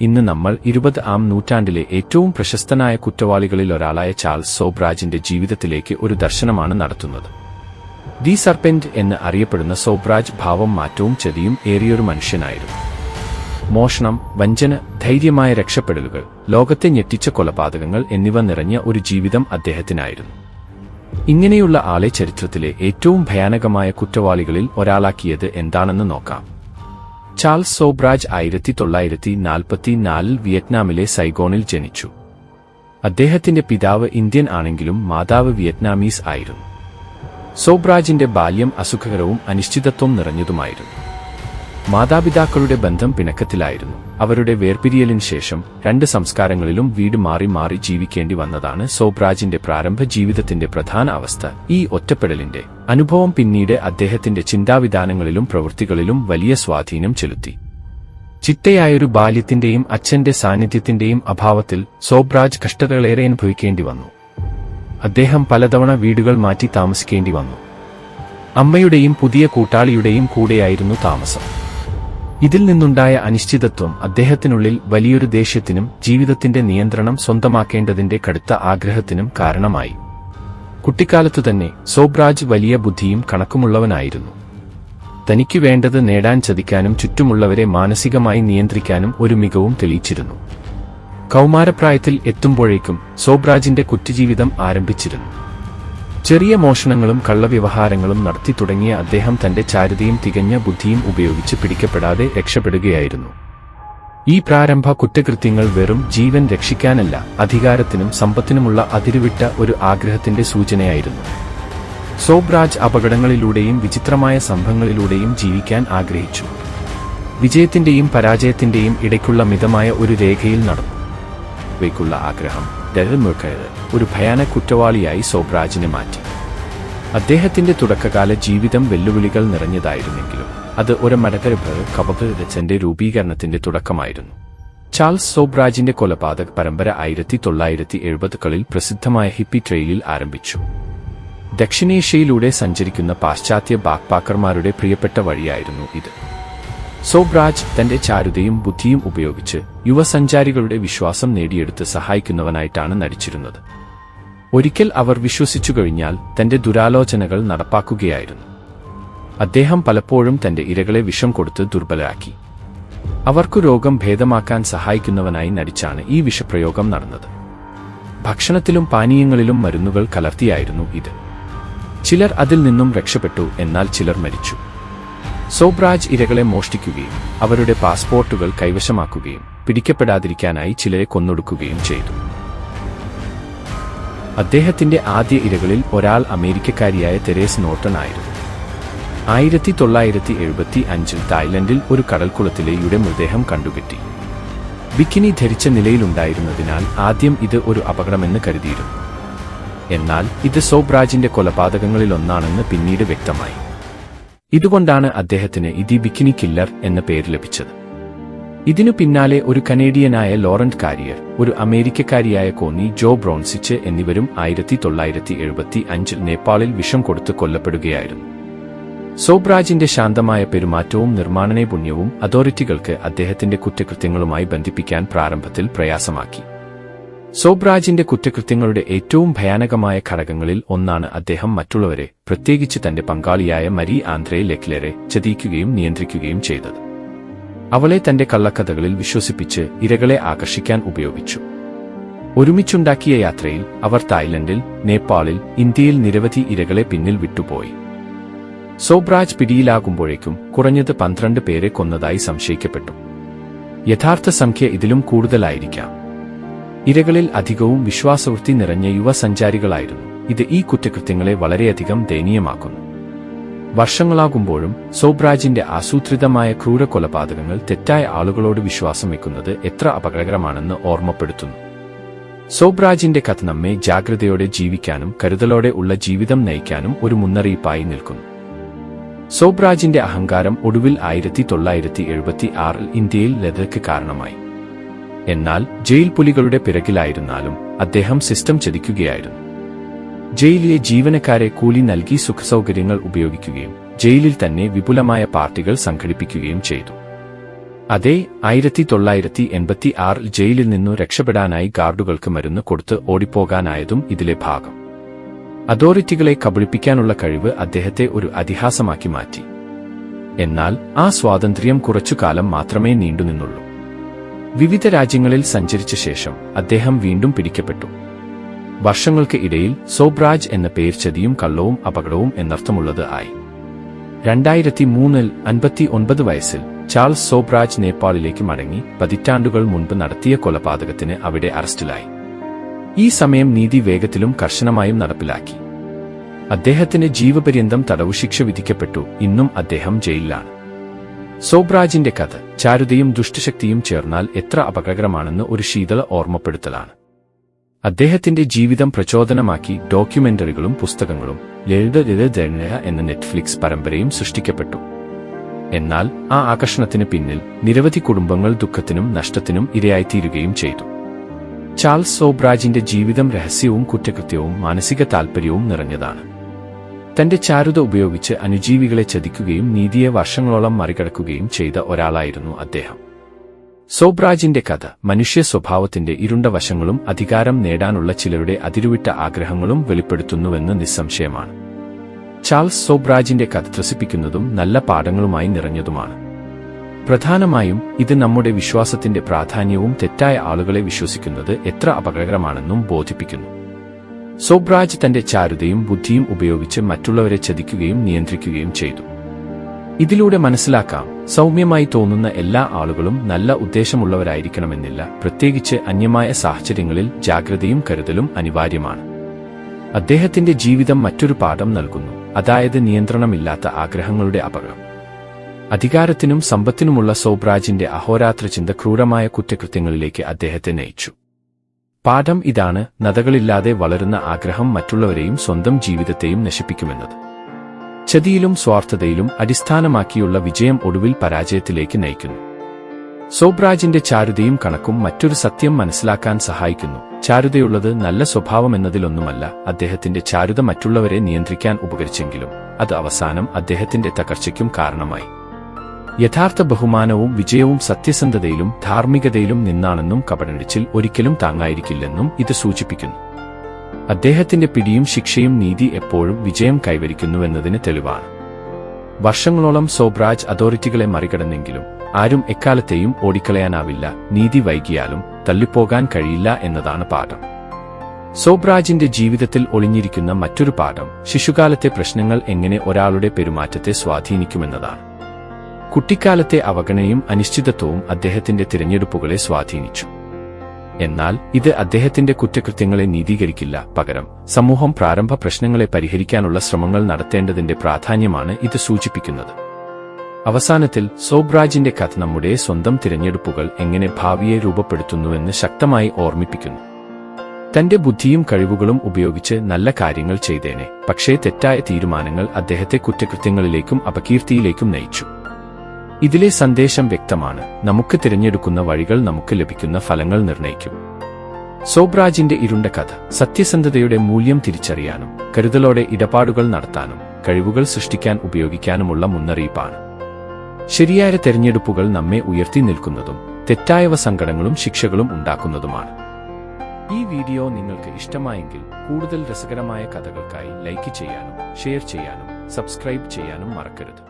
ഇന്ന് നമ്മൾ ഇരുപത് ആം നൂറ്റാണ്ടിലെ ഏറ്റവും പ്രശസ്തനായ കുറ്റവാളികളിൽ ഒരാളായ ചാൾസ് സോബ്രാജിന്റെ ജീവിതത്തിലേക്ക് ഒരു ദർശനമാണ് നടത്തുന്നത്. ദി സർപെന്റ് എന്ന് അറിയപ്പെടുന്ന സോബ്രാജ് ഭാവം മാറ്റവും ചതിയും ഏറിയൊരു മനുഷ്യനായിരുന്നു. മോഷണം വഞ്ചന ധൈര്യമായ രക്ഷപ്പെടലുകൾ ലോകത്തെ ഞെട്ടിച്ച കൊലപാതകങ്ങൾ എന്നിവ നിറഞ്ഞ ഒരു ജീവിതം അദ്ദേഹത്തിനായിരുന്നു. ഇങ്ങനെയുള്ള ആളെ ചരിത്രത്തിലെ ഏറ്റവും ഭയാനകമായ കുറ്റവാളികളിൽ ഒരാളാക്കിയത് എന്താണെന്ന് നോക്കാം. ചാൾസ് സോബ്രാജ് ആയിരത്തി തൊള്ളായിരത്തി നാൽപ്പത്തിനാലിൽ വിയറ്റ്നാമിലെ സൈഗോണിൽ ജനിച്ചു. അദ്ദേഹത്തിന്റെ പിതാവ് ഇന്ത്യൻ ആണെങ്കിലും മാതാവ് വിയറ്റ്നാമീസ് ആയിരുന്നു. സോബ്രാജിന്റെ ബാല്യം അസുഖകരവും അനിശ്ചിതത്വം നിറഞ്ഞതുമായിരുന്നു. മാതാപിതാക്കളുടെ ബന്ധം പിണക്കത്തിലായിരുന്നു. അവരുടെ വേർപിരിയലിന് ശേഷം രണ്ട് സംസ്കാരങ്ങളിലും വീട് മാറി മാറി ജീവിക്കേണ്ടി വന്നതാണ് സോബ്രാജിന്റെ പ്രാരംഭ ജീവിതത്തിന്റെ പ്രധാന അവസ്ഥ. ഈ ഒറ്റപ്പെടലിന്റെ അനുഭവം പിന്നീട് അദ്ദേഹത്തിന്റെ ചിന്താവിധാനങ്ങളിലും പ്രവൃത്തികളിലും വലിയ സ്വാധീനം ചെലുത്തി. ചിട്ടയായൊരു ബാല്യത്തിന്റെയും അച്ഛന്റെ സാന്നിധ്യത്തിന്റെയും അഭാവത്തിൽ സോബ്രാജ് കഷ്ടതകളേറെ അനുഭവിക്കേണ്ടി വന്നു. അദ്ദേഹം പലതവണ വീടുകൾ മാറ്റി താമസിക്കേണ്ടി വന്നു. അമ്മയുടെയും പുതിയ കൂട്ടാളിയുടെയും കൂടെയായിരുന്നു താമസം. ഇതിൽ നിന്നുണ്ടായ അനിശ്ചിതത്വം അദ്ദേഹത്തിനുള്ളിൽ വലിയൊരു ദേഷ്യത്തിനും ജീവിതത്തിന്റെ നിയന്ത്രണം സ്വന്തമാക്കേണ്ടതിന്റെ കടുത്ത ആഗ്രഹത്തിനും കാരണമായി. കുട്ടിക്കാലത്തു തന്നെ സോബ്രാജ് വലിയ ബുദ്ധിയും കണക്കുമുള്ളവനായിരുന്നു. തനിക്ക് വേണ്ടത് നേടാൻ ചതിക്കാനും ചുറ്റുമുള്ളവരെ മാനസികമായി നിയന്ത്രിക്കാനും ഒരു മികവും തെളിയിച്ചിരുന്നു. കൗമാരപ്രായത്തിൽ എത്തുമ്പോഴേക്കും സോബ്രാജിന്റെ കുറ്റജീവിതം ആരംഭിച്ചിരുന്നു. ചെറിയ മോഷണങ്ങളും കള്ളവ്യവഹാരങ്ങളും നടത്തി തുടങ്ങിയ അദ്ദേഹം തന്റെ ചാരുതയും തികഞ്ഞ ബുദ്ധിയും ഉപയോഗിച്ച് പിടിക്കപ്പെടാതെ രക്ഷപ്പെടുകയായിരുന്നു. ഈ പ്രാരംഭ കുറ്റകൃത്യങ്ങൾ വെറും ജീവൻ രക്ഷിക്കാനല്ല അധികാരത്തിനും സമ്പത്തിനുമുള്ള അതിരുവിട്ട ഒരു ആഗ്രഹത്തിന്റെ സൂചനയായിരുന്നു. സോബ്രാജ് അപകടങ്ങളിലൂടെയും വിചിത്രമായ സംഭവങ്ങളിലൂടെയും ജീവിക്കാൻ ആഗ്രഹിച്ചു. വിജയത്തിന്റെയും പരാജയത്തിന്റെയും ഇടയ്ക്കുള്ള മിതമായ ഒരു രേഖയിൽ നടന്നു. ആഗ്രഹം ഡെൽമുഖയത് ഒരു ഭയാന കുറ്റവാളിയായി സോബ്രാജിനെ മാറ്റി. അദ്ദേഹത്തിന്റെ തുടക്കകാല ജീവിതം വെല്ലുവിളികൾ നിറഞ്ഞതായിരുന്നെങ്കിലും അത് ഒരു മടകരഭ് രചന്റെ രൂപീകരണത്തിന്റെ തുടക്കമായിരുന്നു. ചാൾസ് സോബ്രാജിന്റെ കൊലപാതക പരമ്പര ആയിരത്തി തൊള്ളായിരത്തി എഴുപതുകളിൽ പ്രസിദ്ധമായ ഹിപ്പി ട്രെയിലിൽ ആരംഭിച്ചു. ദക്ഷിണേഷ്യയിലൂടെ സഞ്ചരിക്കുന്ന പാശ്ചാത്യ ബാക്ക്പാക്കർമാരുടെ പ്രിയപ്പെട്ട വഴിയായിരുന്നു ഇത്. സോബ്രാജ് തന്റെ ചാരുതയും ബുദ്ധിയും ഉപയോഗിച്ച് യുവസഞ്ചാരികളുടെ വിശ്വാസം നേടിയെടുത്ത് സഹായിക്കുന്നവനായിട്ടാണ് നടിച്ചിരുന്നത്. ഒരിക്കൽ അവർ വിശ്വസിച്ചു കഴിഞ്ഞാൽ തന്റെ ദുരാലോചനകൾ നടപ്പാക്കുകയായിരുന്നു. അദ്ദേഹം പലപ്പോഴും തന്റെ ഇരകളെ വിഷം കൊടുത്ത് ദുർബലരാക്കി അവർക്കു രോഗം ഭേദമാക്കാൻ സഹായിക്കുന്നവനായി നടിച്ചാണ് ഈ വിഷപ്രയോഗം നടന്നത്. ഭക്ഷണത്തിലും പാനീയങ്ങളിലും മരുന്നുകൾ കലർത്തിയായിരുന്നു ഇത്. ചിലർ അതിൽ നിന്നും രക്ഷപ്പെട്ടു എന്നാൽ ചിലർ മരിച്ചു. സോബ്രാജ് ഇരകളെ മോഷ്ടിക്കുകയും അവരുടെ പാസ്പോർട്ടുകൾ കൈവശമാക്കുകയും പിടിക്കപ്പെടാതിരിക്കാനായി ചിലരെ കൊന്നൊടുക്കുകയും ചെയ്തു. അദ്ദേഹത്തിന്റെ ആദ്യ ഇരകളിൽ ഒരാൾ അമേരിക്കക്കാരിയായ തെരേസ് നോട്ടൺ ആയിരുന്നു. ആയിരത്തി തൊള്ളായിരത്തി എഴുപത്തി അഞ്ചിൽ തായ്ലൻഡിൽ ഒരു കടൽക്കുളത്തിലെയുടെ മൃതദേഹം കണ്ടുകെട്ടി ബിക്കിനി ധരിച്ച നിലയിലുണ്ടായിരുന്നതിനാൽ ആദ്യം ഇത് ഒരു അപകടമെന്ന് കരുതിയിരുന്നു. എന്നാൽ ഇത് സോബ്രാജിന്റെ കൊലപാതകങ്ങളിലൊന്നാണെന്ന് പിന്നീട് വ്യക്തമായി. ഇതുകൊണ്ടാണ് അദ്ദേഹത്തിന് ഇതി ബിക്കിനി കില്ലർ എന്ന പേര് ലഭിച്ചത്. ഇതിനു പിന്നാലെ ഒരു കനേഡിയനായ ലോറന്റ് കാരിയർ ഒരു അമേരിക്കക്കാരിയായ കോന്നി ജോ ബ്രോൺസിച്ച് എന്നിവരും ആയിരത്തി തൊള്ളായിരത്തി എഴുപത്തി അഞ്ചിൽ നേപ്പാളിൽ വിഷം കൊടുത്ത് കൊല്ലപ്പെടുകയായിരുന്നു. സോബ്രാജിന്റെ ശാന്തമായ പെരുമാറ്റവും നിർമ്മാണനൈപുണ്യവും അതോറിറ്റികൾക്ക് അദ്ദേഹത്തിന്റെ കുറ്റകൃത്യങ്ങളുമായി ബന്ധിപ്പിക്കാൻ പ്രാരംഭത്തിൽ പ്രയാസമാക്കി. സോബ്രാജിന്റെ കുറ്റകൃത്യങ്ങളുടെ ഏറ്റവും ഭയാനകമായ ഘടകങ്ങളിൽ ഒന്നാണ് അദ്ദേഹം മറ്റുള്ളവരെ പ്രത്യേകിച്ച് തന്റെ പങ്കാളിയായ മരി ആന്ധ്രയെ ലെക്ലറെ ചതിക്കുകയും നിയന്ത്രിക്കുകയും ചെയ്തത്. അവളെ തന്റെ കള്ളക്കഥകളിൽ വിശ്വസിപ്പിച്ച് ഇരകളെ ആകർഷിക്കാൻ ഉപയോഗിച്ചു. ഒരുമിച്ചുണ്ടാക്കിയ യാത്രയിൽ അവർ തായ്ലൻഡിൽ നേപ്പാളിൽ ഇന്ത്യയിൽ നിരവധി ഇരകളെ പിന്നിൽ വിട്ടുപോയി. സോബ്രാജ് പിടിയിലാകുമ്പോഴേക്കും കുറഞ്ഞത് പന്ത്രണ്ട് പേരെ കൊന്നതായി സംശയിക്കപ്പെട്ടു. യഥാർത്ഥ സംഖ്യ ഇതിലും കൂടുതലായിരിക്കാം. ഇരകളിൽ അധികവും വിശ്വാസവൃത്തി നിറഞ്ഞ യുവസഞ്ചാരികളായിരുന്നു. ഇത് ഈ കുറ്റകൃത്യങ്ങളെ വളരെയധികം ദയനീയമാക്കുന്നു. വർഷങ്ങളാകുമ്പോഴും സോബ്രാജിന്റെ ആസൂത്രിതമായ ക്രൂര കൊലപാതകങ്ങൾ തെറ്റായ ആളുകളോട് വിശ്വാസം വയ്ക്കുന്നത് എത്ര അപകടകരമാണെന്ന് ഓർമ്മപ്പെടുത്തുന്നു. സോബ്രാജിന്റെ കഥ നമ്മെ ജാഗ്രതയോടെ ജീവിക്കാനും കരുതലോടെ ഉള്ള ജീവിതം നയിക്കാനും ഒരു മുന്നറിയിപ്പായി നിൽക്കുന്നു. സോബ്രാജിന്റെ അഹങ്കാരം ഒടുവിൽ ആയിരത്തി തൊള്ളായിരത്തി എഴുപത്തി ആറിൽ ഇന്ത്യയിൽ ലതയ്ക്ക് കാരണമായി. എന്നാൽ ജയിൽ പുലികളുടെ പിറകിലായിരുന്നാലും അദ്ദേഹം സിസ്റ്റം ചതിക്കുകയായിരുന്നു ജയിലിലെ ജീവനക്കാരെ കൂലി നൽകി സുഖസൗകര്യങ്ങൾ ഉപയോഗിക്കുകയും ജയിലിൽ തന്നെ വിപുലമായ പാർട്ടികൾ സംഘടിപ്പിക്കുകയും ചെയ്തു. അതേ ആയിരത്തി തൊള്ളായിരത്തി എൺപത്തി ആറിൽ ജയിലിൽ നിന്നു രക്ഷപ്പെടാനായി ഗാർഡുകൾക്ക് മരുന്ന് കൊടുത്ത് ഓടിപ്പോകാനായതും ഇതിലെ ഭാഗം. അതോറിറ്റികളെ കബളിപ്പിക്കാനുള്ള കഴിവ് അദ്ദേഹത്തെ ഒരു അതിഹാസമാക്കി മാറ്റി. എന്നാൽ ആ സ്വാതന്ത്ര്യം കുറച്ചുകാലം മാത്രമേ നീണ്ടുനിന്നുള്ളൂ. വിവിധ രാജ്യങ്ങളിൽ സഞ്ചരിച്ച ശേഷം അദ്ദേഹം വീണ്ടും പിടിക്കപ്പെട്ടു. വർഷങ്ങൾക്ക് ഇടയിൽ സോബ്രാജ് എന്ന പേർ ചതിയും കള്ളവും അപകടവും എന്നർത്ഥമുള്ളത് ആയി. രണ്ടായിരത്തി മൂന്നിൽ അൻപത്തി ഒൻപത് വയസ്സിൽ ചാൾസ് സോബ്രാജ് നേപ്പാളിലേക്ക് മടങ്ങി പതിറ്റാണ്ടുകൾ മുൻപ് നടത്തിയ കൊലപാതകത്തിന് അവിടെ അറസ്റ്റിലായി. ഈ സമയം നീതി വേഗത്തിലും കർശനമായും നടപ്പിലാക്കി. അദ്ദേഹത്തിന് ജീവപര്യന്തം തടവുശിക്ഷ വിധിക്കപ്പെട്ടു. ഇന്നും അദ്ദേഹം ജയിലിലാണ്. സോബ്രാജിന്റെ കഥ ചാരുതയും ദുഷ്ടശക്തിയും ചേർന്നാൽ എത്ര അപകടകരമാണെന്ന് ഒരു ശീതള ഓർമ്മപ്പെടുത്തലാണ്. അദ്ദേഹത്തിന്റെ ജീവിതം പ്രചോദനമാക്കി ഡോക്യുമെന്ററികളും പുസ്തകങ്ങളും ലളിത എന്ന നെറ്റ്ഫ്ലിക്സ് പരമ്പരയും സൃഷ്ടിക്കപ്പെട്ടു. എന്നാൽ ആ ആകർഷണത്തിന് പിന്നിൽ നിരവധി കുടുംബങ്ങൾ ദുഃഖത്തിനും നഷ്ടത്തിനും ഇരയായിത്തീരുകയും ചെയ്തു. ചാൾസ് സോബ്രാജിന്റെ ജീവിതം രഹസ്യവും കുറ്റകൃത്യവും മാനസിക താൽപര്യവും നിറഞ്ഞതാണ്. തന്റെ ചാരുത ഉപയോഗിച്ച് അനുജീവികളെ ചതിക്കുകയും നീതിയെ വർഷങ്ങളോളം മറികടക്കുകയും ചെയ്ത ഒരാളായിരുന്നു അദ്ദേഹം. സോബ്രാജിന്റെ കഥ മനുഷ്യ സ്വഭാവത്തിന്റെ ഇരുണ്ട വശങ്ങളും അധികാരം നേടാനുള്ള ചിലരുടെ അതിരുവിട്ട ആഗ്രഹങ്ങളും വെളിപ്പെടുത്തുന്നുവെന്ന് നിസ്സംശയമാണ്. ചാൾസ് സോബ്രാജിന്റെ കഥ ത്രസിപ്പിക്കുന്നതും നല്ല പാഠങ്ങളുമായി നിറഞ്ഞതുമാണ്. പ്രധാനമായും ഇത് നമ്മുടെ വിശ്വാസത്തിന്റെ പ്രാധാന്യവും തെറ്റായ ആളുകളെ വിശ്വസിക്കുന്നത് എത്ര അപകടകരമാണെന്നും ബോധിപ്പിക്കുന്നു. സോബ്രാജ് തന്റെ ചാരുതയും ബുദ്ധിയും ഉപയോഗിച്ച് മറ്റുള്ളവരെ ചതിക്കുകയും നിയന്ത്രിക്കുകയും ചെയ്തു. ഇതിലൂടെ മനസ്സിലാക്കാം സൗമ്യമായി തോന്നുന്ന എല്ലാ ആളുകളും നല്ല ഉദ്ദേശമുള്ളവരായിരിക്കണമെന്നില്ല. പ്രത്യേകിച്ച് അന്യമായ സാഹചര്യങ്ങളിൽ ജാഗ്രതയും കരുതലും അനിവാര്യമാണ്. അദ്ദേഹത്തിന്റെ ജീവിതം മറ്റൊരു പാഠം നൽകുന്നു അതായത് നിയന്ത്രണമില്ലാത്ത ആഗ്രഹങ്ങളുടെ അപകടം. അധികാരത്തിനും സമ്പത്തിനുമുള്ള സോബ്രാജിന്റെ അഹോരാത്ര ചിന്ത ക്രൂരമായ കുറ്റകൃത്യങ്ങളിലേക്ക് അദ്ദേഹത്തെ നയിച്ചു. പാഠം ഇതാണ് നദകളില്ലാതെ വളരുന്ന ആഗ്രഹം മറ്റുള്ളവരെയും സ്വന്തം ജീവിതത്തെയും നശിപ്പിക്കുമെന്നത്. ചതിയിലും സ്വാർത്ഥതയിലും അടിസ്ഥാനമാക്കിയുള്ള വിജയം ഒടുവിൽ പരാജയത്തിലേക്ക് നയിക്കുന്നു. സോബ്രാജിന്റെ ചാരുതയും കണക്കും മറ്റൊരു സത്യം മനസ്സിലാക്കാൻ സഹായിക്കുന്നു. ചാരുതയുള്ളത് നല്ല സ്വഭാവമെന്നതിലൊന്നുമല്ല അദ്ദേഹത്തിന്റെ ചാരുത മറ്റുള്ളവരെ നിയന്ത്രിക്കാൻ ഉപകരിച്ചെങ്കിലും അത് അവസാനം അദ്ദേഹത്തിന്റെ തകർച്ചയ്ക്കും കാരണമായി. യഥാർത്ഥ ബഹുമാനവും വിജയവും സത്യസന്ധതയിലും ധാർമ്മികതയിലും നിന്നാണെന്നും കപടടിച്ചിൽ ഒരിക്കലും താങ്ങായിരിക്കില്ലെന്നും ഇത് സൂചിപ്പിക്കുന്നു. അദ്ദേഹത്തിന്റെ പിടിയും ശിക്ഷയും നീതി എപ്പോഴും വിജയം കൈവരിക്കുന്നുവെന്നതിന് തെളിവാണ്. വർഷങ്ങളോളം സോബ്രാജ് അതോറിറ്റികളെ മറികടന്നെങ്കിലും ആരും എക്കാലത്തെയും ഓടിക്കളയാനാവില്ല നീതി വൈകിയാലും തള്ളിപ്പോകാൻ കഴിയില്ല എന്നതാണ് പാഠം. സോബ്രാജിന്റെ ജീവിതത്തിൽ ഒളിഞ്ഞിരിക്കുന്ന മറ്റൊരു പാഠം ശിശുകാലത്തെ പ്രശ്നങ്ങൾ എങ്ങനെ ഒരാളുടെ പെരുമാറ്റത്തെ സ്വാധീനിക്കുമെന്നതാണ്. കുട്ടിക്കാലത്തെ അവഗണനയും അനിശ്ചിതത്വവും അദ്ദേഹത്തിന്റെ തിരഞ്ഞെടുപ്പുകളെ സ്വാധീനിച്ചു. എന്നാൽ ഇത് അദ്ദേഹത്തിന്റെ കുറ്റകൃത്യങ്ങളെ നീതീകരിക്കില്ല. പകരം സമൂഹം പ്രാരംഭ പ്രശ്നങ്ങളെ പരിഹരിക്കാനുള്ള ശ്രമങ്ങൾ നടത്തേണ്ടതിന്റെ പ്രാധാന്യമാണ് ഇത് സൂചിപ്പിക്കുന്നത്. അവസാനത്തിൽ സോബ്രാജിന്റെ കഥ നമ്മുടെ സ്വന്തം തിരഞ്ഞെടുപ്പുകൾ എങ്ങനെ ഭാവിയെ രൂപപ്പെടുത്തുന്നുവെന്ന് ശക്തമായി ഓർമ്മിപ്പിക്കുന്നു. തന്റെ ബുദ്ധിയും കഴിവുകളും ഉപയോഗിച്ച് നല്ല കാര്യങ്ങൾ ചെയ്തേനെ. പക്ഷേ തെറ്റായ തീരുമാനങ്ങൾ അദ്ദേഹത്തെ കുറ്റകൃത്യങ്ങളിലേക്കും അപകീർത്തിയിലേക്കും നയിച്ചു. ഇതിലെ സന്ദേശം വ്യക്തമാണ്. നമുക്ക് തിരഞ്ഞെടുക്കുന്ന വഴികൾ നമുക്ക് ലഭിക്കുന്ന ഫലങ്ങൾ നിർണയിക്കും. സോബ്രാജിന്റെ ഇരുണ്ട കഥ. സത്യസന്ധതയുടെ മൂല്യം തിരിച്ചറിയാനും കരുതലോടെ ഇടപാടുകൾ നടത്താനും കഴിവുകൾ സൃഷ്ടിക്കാൻ ഉപയോഗിക്കാനുമുള്ള മുന്നറിയിപ്പാണ്. ശരിയായ തെരഞ്ഞെടുപ്പുകൾ നമ്മെ ഉയർത്തി നിൽക്കുന്നതും തെറ്റായവ സങ്കടങ്ങളും ശിക്ഷകളും ഉണ്ടാക്കുന്നതുമാണ്. ഈ വീഡിയോ നിങ്ങൾക്ക് ഇഷ്ടമായെങ്കിൽ കൂടുതൽ രസകരമായ കഥകൾക്കായി ലൈക്ക് ചെയ്യാനും ഷെയർ ചെയ്യാനും സബ്സ്ക്രൈബ് ചെയ്യാനും മറക്കരുത്.